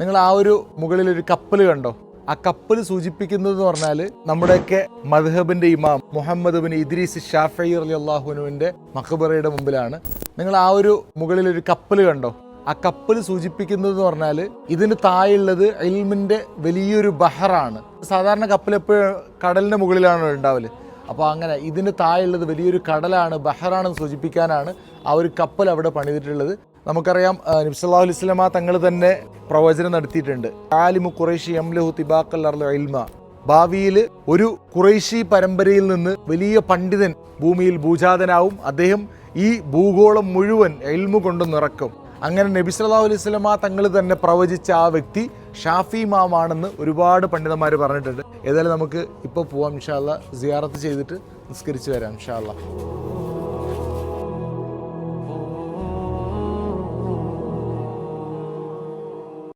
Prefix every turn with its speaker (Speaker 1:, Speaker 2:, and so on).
Speaker 1: നിങ്ങൾ ആ ഒരു മുകളിൽ ഒരു കപ്പൽ കണ്ടോ? ആ കപ്പൽ സൂചിപ്പിക്കുന്നത് എന്ന് പറഞ്ഞാൽ നമ്മുടെയൊക്കെ മദ്ഹബിന്റെ ഇമാം മുഹമ്മദ് ബിൻ ഇദ്രീസ് ഷാഫി അലി അള്ളാഹുനുവിന്റെ മഖബറയുടെ മുമ്പിലാണ്. നിങ്ങൾ ആ ഒരു മുകളിൽ ഒരു കപ്പൽ കണ്ടോ? ആ കപ്പൽ സൂചിപ്പിക്കുന്നത് എന്ന് പറഞ്ഞാൽ ഇതിന് താഴെയുള്ളത് ഇൽമിന്റെ വലിയൊരു ബഹറാണ്. സാധാരണ കപ്പൽ എപ്പോഴും കടലിന്റെ മുകളിലാണ് ഉണ്ടാവൽ? അപ്പോൾ അങ്ങനെ ഇതിന് താഴെയുള്ളത് വലിയൊരു കടലാണ് ബഹറാണെന്ന് സൂചിപ്പിക്കാനാണ് ആ ഒരു കപ്പൽ അവിടെ പണിതിട്ടുള്ളത്. നമുക്കറിയാം നിബ്സല്ലാഹു അലൈഹി സ്വലമ തങ്ങൾ തന്നെ പ്രവചനം നടത്തിയിട്ടുണ്ട്. ആലിമു ഖുറൈഷി അംലഹു തിബാക്കൽ ഇൽമ. ഭാവിയിൽ ഒരു ഖുറൈശി പരമ്പരയിൽ നിന്ന് വലിയ പണ്ഡിതൻ ഭൂമിയിൽ ഭൂജാതനാവും. അദ്ദേഹം ഈ ഭൂഗോളം മുഴുവൻ എൽമു കൊണ്ട് നിറക്കും. അങ്ങനെ നബി അലൈഹി സ്വലമ തങ്ങൾ തന്നെ പ്രവചിച്ച ആ വ്യക്തി ഷാഫി മാമാണെന്ന് ഒരുപാട് പണ്ഡിതന്മാർ പറഞ്ഞിട്ടുണ്ട്. ഏതായാലും നമുക്ക് ഇപ്പോൾ പോവാം ഇൻഷാല്ല സിയാറത്ത് ചെയ്തിട്ട് നിസ്കരിച്ച് വരാം ഇൻഷാല്ല